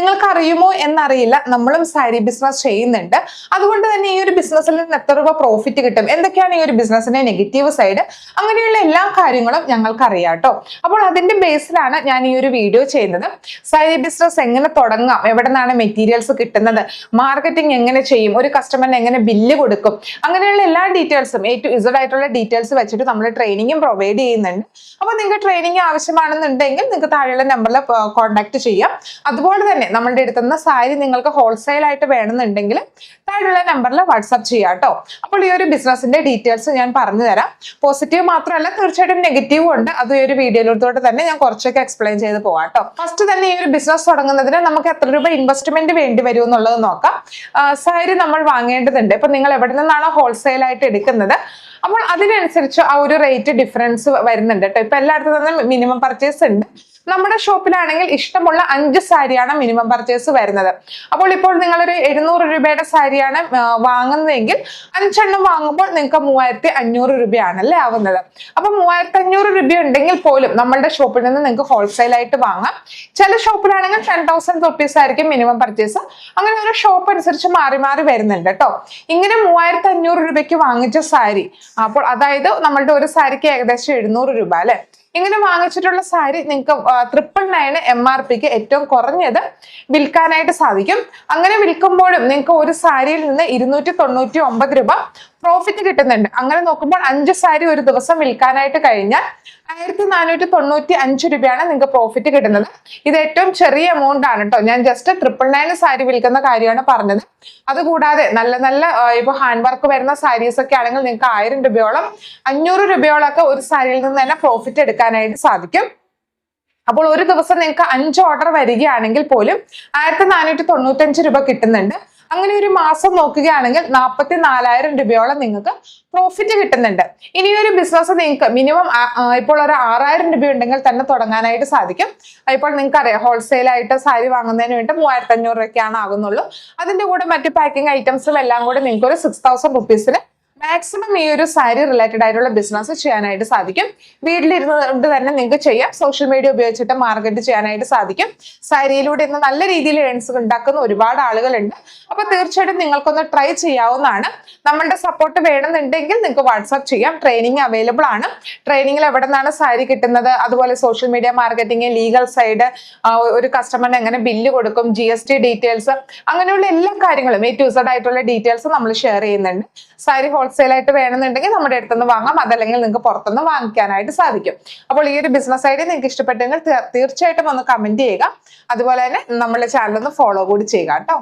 നിങ്ങൾക്ക് അറിയുമോ എന്നറിയില്ല. നമ്മളും സാരി ബിസിനസ് ചെയ്യുന്നുണ്ട്. അതുകൊണ്ട് തന്നെ ഈ ഒരു ബിസിനസ്സിൽ നിന്ന് എത്ര രൂപ പ്രോഫിറ്റ് കിട്ടും? എന്തൊക്കെയാണ് ഈ ഒരു ബിസിനസ്സിന്റെ നെഗറ്റീവ് സൈഡ് അങ്ങനെയുള്ള എല്ലാ കാര്യങ്ങളും ഞങ്ങൾക്ക് കേട്ടോ. അപ്പോൾ അതിന്റെ ബേസിലാണ് ഞാൻ ഈ ഒരു വീഡിയോ ചെയ്യുന്നത്. സാരി ബിസിനസ് എങ്ങനെ തുടങ്ങാം? എവിടെ നിന്നാണ് മെറ്റീരിയൽസ് കിട്ടുന്നത്? മാർക്കറ്റിംഗ് എങ്ങനെ ചെയ്യും? ഒരു കസ്റ്റമറിന് എങ്ങനെ ബില്ല് കൊടുക്കും? അങ്ങനെയുള്ള എല്ലാ ഡീറ്റെയിൽസും എ ടു ഇസഡ് ആയിട്ടുള്ള ഡീറ്റെയിൽസ് വെച്ചിട്ട് നമ്മൾ ട്രെയിനിങ്ങും പ്രൊവൈഡ് ചെയ്യുന്നുണ്ട്. അപ്പോൾ നിങ്ങൾക്ക് ട്രെയിനിങ് ആവശ്യമാണെന്നുണ്ടെങ്കിൽ നിങ്ങൾക്ക് താഴെയുള്ള നമ്പറിൽ കോൺടാക്ട് ചെയ്യാം. അതുപോലെ തന്നെ നമ്മളുടെ അടുത്തുനിന്ന് സാരി നിങ്ങൾക്ക് ഹോൾസെയിൽ ആയിട്ട് വേണമെന്നുണ്ടെങ്കിൽ താഴെയുള്ള നമ്പറിൽ വാട്സാപ്പ് ചെയ്യാം കേട്ടോ. അപ്പോൾ ഈ ഒരു ബിസിനസിന്റെ ഡീറ്റെയിൽസ് ഞാൻ പറഞ്ഞു തരാം. പോസിറ്റീവ് മാത്രമല്ല തീർച്ചയായിട്ടും നെഗറ്റീവും ഉണ്ട്. അത് ഈ ഒരു വീഡിയോയിലോട്ട് തന്നെ ഞാൻ കുറച്ചൊക്കെ എക്സ്പ്ലെയിൻ ചെയ്ത് പോവാം കേട്ടോ. ഫസ്റ്റ് തന്നെ ഈ ഒരു ബിസിനസ് തുടങ്ങുന്നതിന് നമുക്ക് എത്ര രൂപ ഇൻവെസ്റ്റ്മെന്റ് വേണ്ടി വരും എന്നുള്ളത് നോക്കാം. സാരി നമ്മൾ വാങ്ങേണ്ടതുണ്ട്. ഇപ്പൊ നിങ്ങൾ എവിടെ നിന്നാണോ ഹോൾസെയിൽ ആയിട്ട് എടുക്കുന്നത്? അപ്പോൾ അതിനനുസരിച്ച് ആ ഒരു റേറ്റ് ഡിഫറൻസ് വരുന്നുണ്ട് കേട്ടോ ഇപ്പൊ എല്ലായിടത്തും തന്നെ മിനിമം പർച്ചേസ് ഉണ്ട്. നമ്മുടെ ഷോപ്പിലാണെങ്കിൽ ഇഷ്ടമുള്ള അഞ്ച് സാരിയാണ് മിനിമം പർച്ചേസ് വരുന്നത്. അപ്പോൾ ഇപ്പോൾ നിങ്ങളൊരു എഴുന്നൂറ് രൂപയുടെ സാരിയാണ് വാങ്ങുന്നതെങ്കിൽ അഞ്ചെണ്ണം വാങ്ങുമ്പോൾ നിങ്ങൾക്ക് മൂവായിരത്തി അഞ്ഞൂറ് രൂപയാണല്ലേ ആവുന്നത്. അപ്പൊ മൂവായിരത്തി അഞ്ഞൂറ് രൂപ ഉണ്ടെങ്കിൽ പോലും നമ്മളുടെ ഷോപ്പിൽ നിന്ന് നിങ്ങൾക്ക് ഹോൾസെയിൽ ആയിട്ട് വാങ്ങാം. ചില ഷോപ്പിലാണെങ്കിൽ ടെൻ തൗസൻഡ് റുപ്പീസ് ആയിരിക്കും മിനിമം പർച്ചേസ് അങ്ങനെ ഒരു ഷോപ്പ് അനുസരിച്ച് മാറി മാറി വരുന്നുണ്ട് കേട്ടോ ഇങ്ങനെ മൂവായിരത്തി അഞ്ഞൂറ് രൂപയ്ക്ക് വാങ്ങിച്ച സാരി അപ്പോൾ അതായത് നമ്മളുടെ ഒരു സാരിക്ക് ഏകദേശം എഴുന്നൂറ് രൂപ അല്ലെ? ഇങ്ങനെ വാങ്ങിച്ചിട്ടുള്ള സാരി നിങ്ങൾക്ക് ട്രിപ്പിൾ നയൻ എം ആർ പിക്ക് ഏറ്റവും കുറഞ്ഞത് വിൽക്കാനായിട്ട് സാധിക്കും. അങ്ങനെ വിൽക്കുമ്പോഴും നിങ്ങൾക്ക് ഒരു സാരിയിൽ നിന്ന് ഇരുന്നൂറ്റി തൊണ്ണൂറ്റി ഒമ്പത് രൂപ പ്രോഫിറ്റ് കിട്ടുന്നുണ്ട്. അങ്ങനെ നോക്കുമ്പോൾ അഞ്ച് സാരി ഒരു ദിവസം വിൽക്കാനായിട്ട് കഴിഞ്ഞാൽ ആയിരത്തി നാനൂറ്റി തൊണ്ണൂറ്റി അഞ്ച് രൂപയാണ് നിങ്ങൾക്ക് പ്രോഫിറ്റ് കിട്ടുന്നത്. ഇത് ഏറ്റവും ചെറിയ എമൗണ്ട് ആണ് കേട്ടോ ഞാൻ ജസ്റ്റ് ട്രിപ്പിൾ നയൻ സാരി വിൽക്കുന്ന കാര്യമാണ് പറഞ്ഞത്. അതുകൂടാതെ നല്ല നല്ല ഇപ്പോൾ ഇപ്പൊ ഹാൻഡ് വർക്ക് വരുന്ന സാരീസ് ഒക്കെ ആണെങ്കിൽ നിങ്ങൾക്ക് ആയിരം രൂപയോളം അഞ്ഞൂറ് രൂപയോളമൊക്കെ ഒരു സാരിയിൽ നിന്ന് തന്നെ പ്രോഫിറ്റ് എടുക്കാനായിട്ട് സാധിക്കും. അപ്പോൾ ഒരു ദിവസം നിങ്ങൾക്ക് അഞ്ച് ഓർഡർ വരികയാണെങ്കിൽ പോലും ആയിരത്തി നാനൂറ്റി തൊണ്ണൂറ്റഞ്ച് രൂപ കിട്ടുന്നുണ്ട്. അങ്ങനെ ഒരു മാസം നോക്കുകയാണെങ്കിൽ നാൽപ്പത്തി നാലായിരം രൂപയോളം നിങ്ങൾക്ക് പ്രോഫിറ്റ് കിട്ടുന്നുണ്ട്. ഇനി ഒരു ബിസിനസ് നിങ്ങൾക്ക് മിനിമം ഇപ്പോൾ ഒരു ആറായിരം രൂപ ഉണ്ടെങ്കിൽ തന്നെ തുടങ്ങാനായിട്ട് സാധിക്കും. ഇപ്പോൾ നിങ്ങൾക്ക് അറിയാം ഹോൾസെയിൽ ആയിട്ട് സാരി വാങ്ങുന്നതിന് വേണ്ടി മൂവായിരത്തി അഞ്ഞൂറ് രൂപയ്ക്കാണ് ആകുന്നുള്ളൂ. അതിന്റെ കൂടെ മറ്റ് പാക്കിംഗ് ഐറ്റംസും എല്ലാം കൂടെ നിങ്ങൾക്ക് ഒരു സിക്സ് തൗസൻഡ് റുപ്പീസിന് മാക്സിമം ഈ ഒരു സാരി റിലേറ്റഡ് ആയിട്ടുള്ള ബിസിനസ് ചെയ്യാനായിട്ട് സാധിക്കും. വീട്ടിലിരുന്നുകൊണ്ട് തന്നെ നിങ്ങൾക്ക് ചെയ്യാം. സോഷ്യൽ മീഡിയ ഉപയോഗിച്ചിട്ട് മാർക്കറ്റ് ചെയ്യാനായിട്ട് സാധിക്കും. സാരിയിലൂടെ ഇന്ന് നല്ല രീതിയിൽ ഏൺസ് ഉണ്ടാക്കുന്ന ഒരുപാട് ആളുകളുണ്ട്. അപ്പൊ തീർച്ചയായിട്ടും നിങ്ങൾക്കൊന്ന് ട്രൈ ചെയ്യാവുന്നതാണ്. നമ്മളുടെ സപ്പോർട്ട് വേണമെന്നുണ്ടെങ്കിൽ നിങ്ങൾക്ക് വാട്സാപ്പ് ചെയ്യാം. ട്രെയിനിങ് അവൈലബിൾ ആണ്. ട്രെയിനിങ്ങിൽ എവിടെ നിന്നാണ് സാരി കിട്ടുന്നത്? അതുപോലെ social media marketing legal side ഒരു കസ്റ്റമറിന് എങ്ങനെ ബില്ല് കൊടുക്കും? ജി എസ് ടി ഡീറ്റെയിൽസ് അങ്ങനെയുള്ള എല്ലാ കാര്യങ്ങളും എ ടു ആയിട്ടുള്ള ഡീറ്റെയിൽസ് നമ്മൾ ഷെയർ ചെയ്യുന്നുണ്ട്. സാരി ഹോൾസെയിൽ ആയിട്ട് വേണമെന്നുണ്ടെങ്കിൽ നമ്മുടെ അടുത്തുനിന്ന് വാങ്ങാം. അതല്ലെങ്കിൽ നിങ്ങൾക്ക് പുറത്തുനിന്ന് വാങ്ങിക്കാനായിട്ട് സാധിക്കും. അപ്പോൾ ഈ ഒരു ബിസിനസ് ഐഡിയ നിങ്ങൾക്ക് ഇഷ്ടപ്പെട്ടെങ്കിൽ തീർച്ചയായിട്ടും ഒന്ന് കമന്റ് ചെയ്യുക. അതുപോലെ തന്നെ നമ്മുടെ ചാനൽ ഒന്ന് ഫോളോ കൂടി ചെയ്യുക കേട്ടോ.